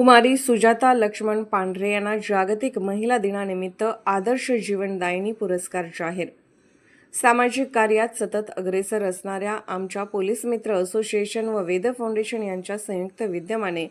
कुमारी सुजाता लक्ष्मण पांढरे यांना जागतिक महिला दिनानिमित्त आदर्श जीवनदायिनी पुरस्कार जाहीर. सामाजिक कार्यात सतत अग्रेसर असणाऱ्या आमच्या पोलीस मित्र असोसिएशन व वेद फाउंडेशन यांच्या संयुक्त विद्यमाने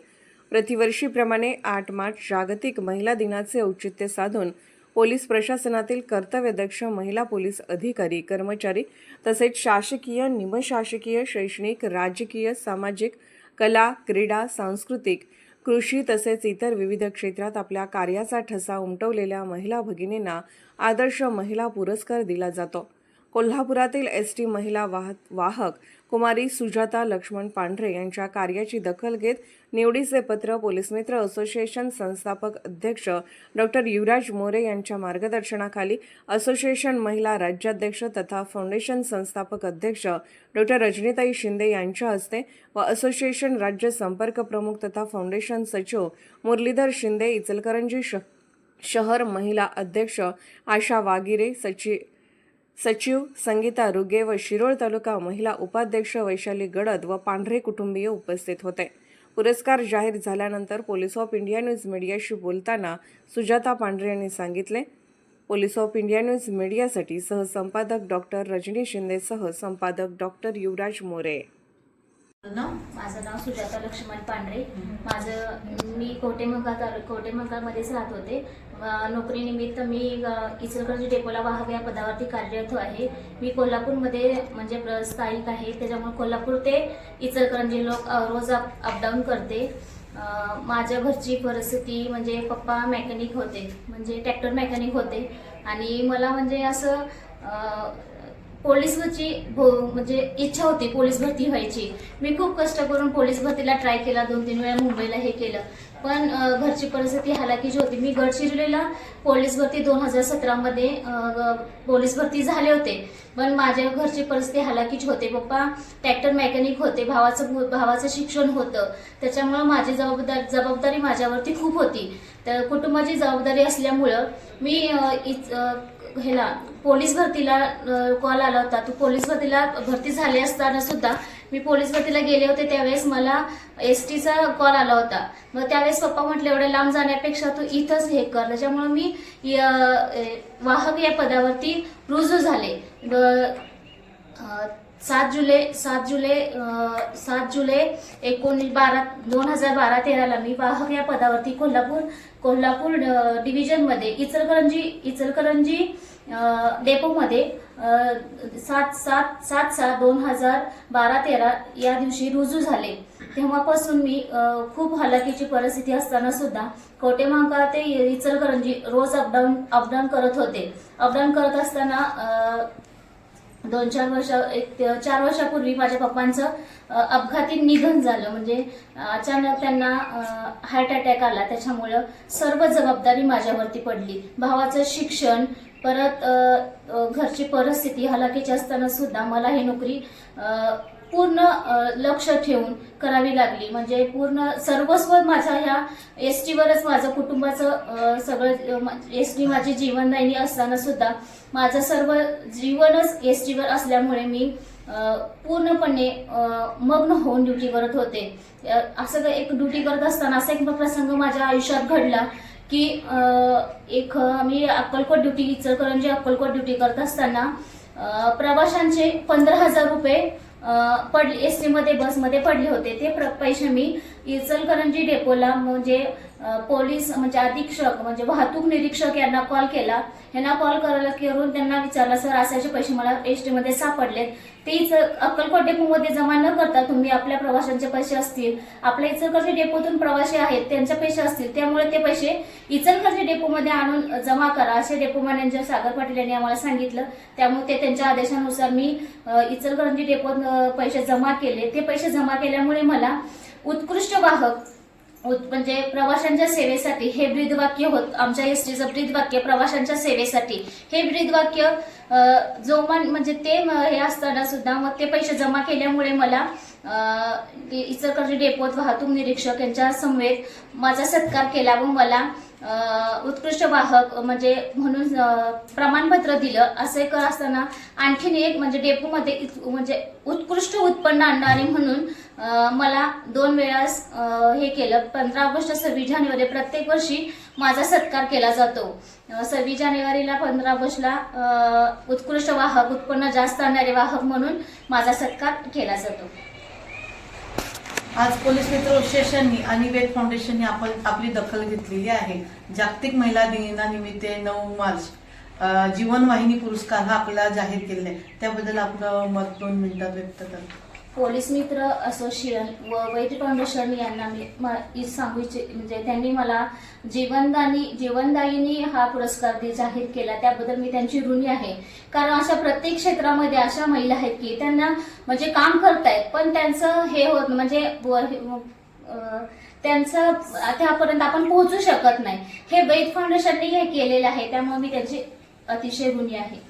प्रतिवर्षीप्रमाणे आठ मार्च जागतिक महिला दिनाचे औचित्य साधून पोलीस प्रशासनातील कर्तव्यदक्ष महिला पोलीस अधिकारी कर्मचारी तसेच शासकीय निमशासकीय शैक्षणिक राजकीय सामाजिक कला क्रीडा सांस्कृतिक कृषी तसेच इतर विविध क्षेत्रात आपल्या कार्याचा ठसा उमटवलेल्या महिला भगिनींना आदर्श महिला पुरस्कार दिला जातो. कोल्हापुरातील एस टी महिला वाह वाहक कुमारी सुजाता लक्ष्मण पांढरे यांच्या कार्याची दखल घेत निवडीचे पत्र पोलीस मित्र असोसिएशन संस्थापक अध्यक्ष डॉक्टर युवराज मोरे यांच्या मार्गदर्शनाखाली असोसिएशन महिला राज्याध्यक्ष तथा फाउंडेशन संस्थापक अध्यक्ष डॉक्टर रजनीताई शिंदे यांच्या हस्ते व असोसिएशन राज्य संपर्क प्रमुख तथा फाउंडेशन सचिव मुरलीधर शिंदे इचलकरंजी श शहर महिला अध्यक्ष आशा वागिरे सचिव सचिव संगीता रुगे व शिरोळ तालुका महिला उपाध्यक्ष वैशाली गडद व पांढरे कुटुंबीय उपस्थित होते. पुरस्कार जाहीर झाल्यानंतर पोलीस ऑफ इंडिया न्यूज मीडियाशी बोलताना सुजाता पांढरे यांनी सांगितले पोलीस ऑफ इंडिया न्यूज मीडियासाठी सहसंपादक डॉक्टर रजनी शिंदेसह संपादक डॉक्टर युवराज मोरे. माझं नाव सुजाता लक्ष्मण पांढरे. माझं मी कोटेमंगा तालु कोटेमंगामध्येच राहत होते. नोकरीनिमित्त मी इचलकरंजी डेपोला वाहक या पदावरती कार्यरत आहे. मी कोल्हापूरमध्ये म्हणजे प्र- स्थायिक आहे. त्याच्यामुळे कोल्हापूर ते इचलकरंजी लोक रोज अप अपडाऊन करते. माझ्या घरची परिस्थिती म्हणजे पप्पा मेकॅनिक होते. म्हणजे ट्रॅक्टर मेकॅनिक होते. आणि मला म्हणजे असं पोलीसची भो- म्हणजे इच्छा होती पोलीस भरती व्हायची. मी खूप कष्ट करून पोलीस भरतीला ट्राय केला दोन तीन वेळा मुंबईला हे केलं. पण घरची परिस्थिती हालाकीची होती. मी गडचिरोलीला पोलीस भरती दोन हजार सतरामध्ये पोलीस भरती झाले होते. पण माझ्या घरची परिस्थिती हालाकीची होते. पप्पा ट्रॅक्टर मेकॅनिक होते. भावाचं भावाचं शिक्षण होतं. त्याच्यामुळं माझी जबाबदारी जबाबदारी माझ्यावरती खूप होती. तर कुटुंबाची जबाबदारी असल्यामुळं मी इच- ह्याला पोलीस भरतीला कॉल आला होता. तू पोलीस भरतीला भरती झाली असताना सुद्धा मी पोलीस भरतीला गेले होते त्यावेळेस मला एस टीचा कॉल आला होता. मग त्यावेळेस पप्पा म्हटले एवढ्या लांब जाण्यापेक्षा तू इथंच हे कर. त्याच्यामुळे मी य- वाहक या पदावरती रुजू झाले. सात जुलै सात जुलै सात जुलै एकोणीस बारा दोन हजार बारा तेराला मी वाहक या पदावरती कोल्हापूर कोल्हापूर डिव्हिजनमध्ये इचलकरंजी इचलकरंजी डेपोमध्ये सात सात सात सात दोन हजार बारा तेरा या दिवशी रुजू झाले. तेव्हापासून मी खूप हलाखीची परिस्थिती असताना सुद्धा कोटेमांका ते इचलकरंजी रोज अपडाऊन अपडाऊन करत होते. अपडाऊन करत असताना दोन चार वर्ष एक ते- चार वर्षापूर्वी माझ्या पप्पांचं अपघाती निधन झालं. म्हणजे अचानक त्यांना हार्ट अटॅक आला. त्याच्यामुळं सर्व जबाबदारी माझ्यावरती पडली. भावाचं शिक्षण परत घरची परिस्थिती हलाखीची असताना सुद्धा मला ही नोकरी पूर्ण लक्ष ठेवून करावी लागली. म्हणजे पूर्ण सर्वस्व माझ्या ह्या एस टीवरच माझं कुटुंबाचं सगळं एस टी माझी जीवनदायिनी असताना सुद्धा माझं सर्व जीवनच एस टीवर असल्यामुळे मी पूर्णपणे मग्न होऊन ड्युटी करत होते. असं एक ड्युटी करत असताना असा एक प्रसंग माझ्या आयुष्यात घडला की एक मी अक्कलकोट ड्युटी इचलकरंजी अक्कलकोट ड्युटी करत असताना प्रवाशांचे पंधरा हजार रुपये पडले एस टीमध्ये बसमध्ये पडले होते. ते प्र- पैसे मी इचलकरंजी डेपोला म्हणजे पोलीस म्हणजे अधीक्षक म्हणजे वाहतूक निरीक्षक यांना कॉल केला. यांना कॉल करायला करून त्यांना विचारलं सर असाचे पैसे मला एसटीमध्ये सापडलेत. तेच अक्कलकोट डेपोमध्ये जमा न करता तुम्ही आपल्या प्रवाशांचे पैसे असतील. आपल्या इचलकरंजी डेपोतून प्रवासी आहेत त्यांचे पैसे असतील. त्यामुळे ते पैसे इचलकरंजी डेपोमध्ये आणून जमा करा असे डेपो मॅनेजर सागर पाटील यांनी आम्हाला सांगितलं. त्यामुळे ते त्यांच्या आदेशानुसार मी अ, इचलकरंजी डेपोत पैसे जमा केले. ते पैसे जमा केल्यामुळे मला उत्कृष्ट वाहक म्हणजे प्रवाशांच्या सेवेसाठी हे ब्रीदवाक्य होत आमच्या एस टीचं ब्रीदवाक्य प्रवाशांच्या सेवेसाठी. हे ब्रीदवाक्य जो मान म्हणजे ते हे असताना सुद्धा मग ते पैसे जमा केल्यामुळे मला इचलकरंजी डेपोत वाहतूक निरीक्षक यांच्या समवेत माझा सत्कार केला व मला उत्कृष्ट वाहक म्हणजे म्हणून प्रमाणपत्र दिलं. असं एक असताना आणखीन एक म्हणजे डेपोमध्ये इत- म्हणजे उत्कृष्ट उत्पन्न आणणारी म्हणून मला दोन वेळास हे केलं. पंधरा ऑगस्ट सव्वीस जानेवारी प्रत्येक वर्षी माझा सत्कार केला जातो. सव्वीस जानेवारीला पंधरा ऑगस्टला उत्कृष्ट वाहक उत्पन्न जास्त आणणारे वाहक म्हणून माझा सत्कार केला जातो. आज पोलीस मित्र असोसिएशननी आणि वेद फाउंडेशननी आपण आपली दखल घेतलेली आहे. जागतिक महिला दिनानिमित्त नऊ मार्च जीवनवाहिनी पुरस्कार हा आपल्याला जाहीर केलेला आहे. त्याबद्दल आपलं मत दोन मिनिटात व्यक्त करतो पोलीस मित्र असोसिएशन व वैद्य फाउंडेशन यांना मी सांगू इच्छि म्हणजे त्यांनी मला जीवनदानी जीवनदायिनी हा पुरस्कार जाहीर केला. त्याबद्दल मी त्यांची ऋणी आहे. कारण अशा प्रत्येक क्षेत्रामध्ये अशा महिला आहेत की त्यांना म्हणजे काम करतायत पण त्यांचं हे होत म्हणजे व- त्यांचं त्यापर्यंत आपण पोहोचू शकत नाही. हे वैद फाउंडेशनने हे केलेलं आहे. त्यामुळे मी त्यांची अतिशय ऋणी आहे.